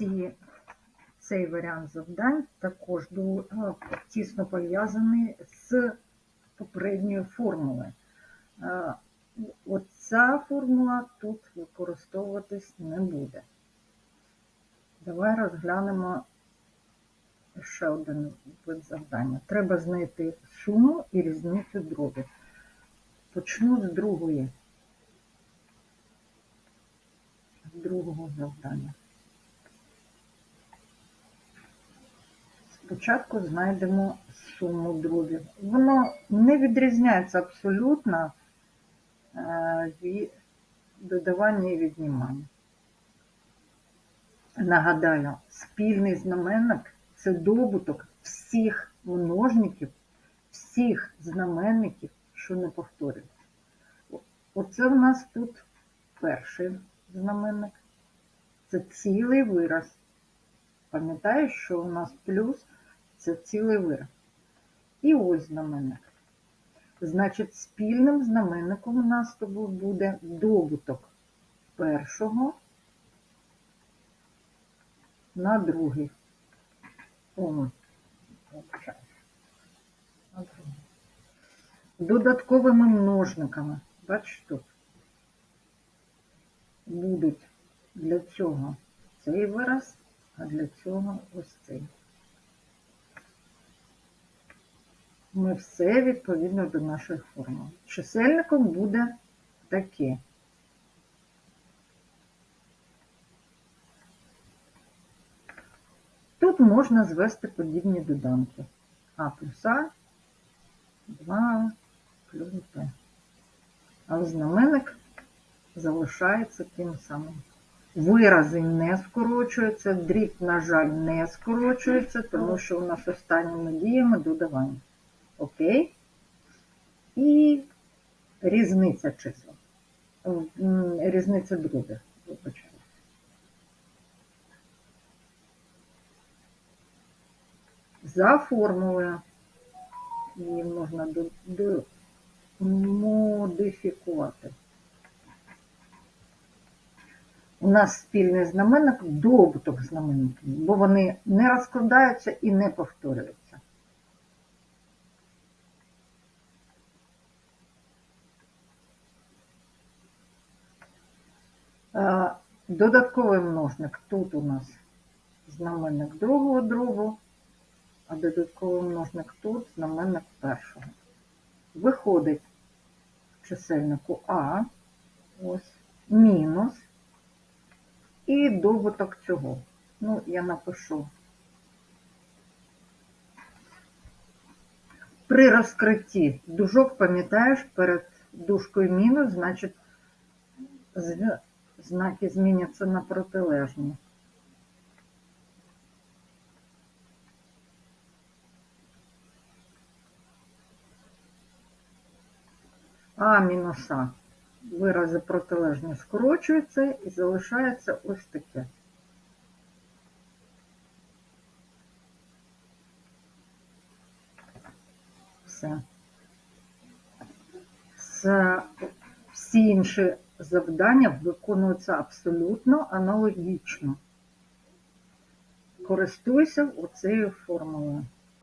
ці, цей варіант завдань також е, тісно пов'язаний з попередньою формулою. Е, Оця формула тут використовуватись не буде. Давай розглянемо ще один вид завдання. Треба знайти суму і різницю дробів. Почну з другої. З другого завдання. Спочатку знайдемо суму дробів. Воно не відрізняється абсолютно е, від додавання і віднімання. Нагадаю, спільний знаменник це добуток всіх множників, всіх знаменників, що не повторюються. Оце в нас тут перший знаменник. Це цілий вираз. Пам'ятаєш, що у нас плюс це цілий вираз. І ось знаменник. Значить, спільним знаменником у нас з тобою буде добуток першого на другий. О. Додатковими множниками. Бачиш тут. Будуть для цього цей вираз, а для цього ось цей. Ми все відповідно до нашої формули. Чисельником буде таке. Тут можна звести подібні доданки. А плюс А, 2 плюс Б. Але знаменник залишається тим самим. Вирази не скорочуються, дріб, на жаль, не скорочується, тому що у нас останніми діями додавання. Окей? І різниця чисел. Різниця дробів. Вибачаю. За формулою її можна модифікувати. У нас спільний знаменник добуток знаменників, бо вони не розкладаються і не повторюються. Додатковий множник тут у нас знаменник другого дробу, а додатковий множник тут знаменник першого. Виходить в чисельнику А, ось, мінус, і добуток цього. Ну, я напишу. При розкритті дужок, пам'ятаєш, перед дужкою мінус, значить, знаки зміняться на протилежні. А мінус А. Вирази протилежні скорочуються і залишається ось таке. Все. З- Всі інші завдання виконуються абсолютно аналогічно. Користуйся оцею формулою.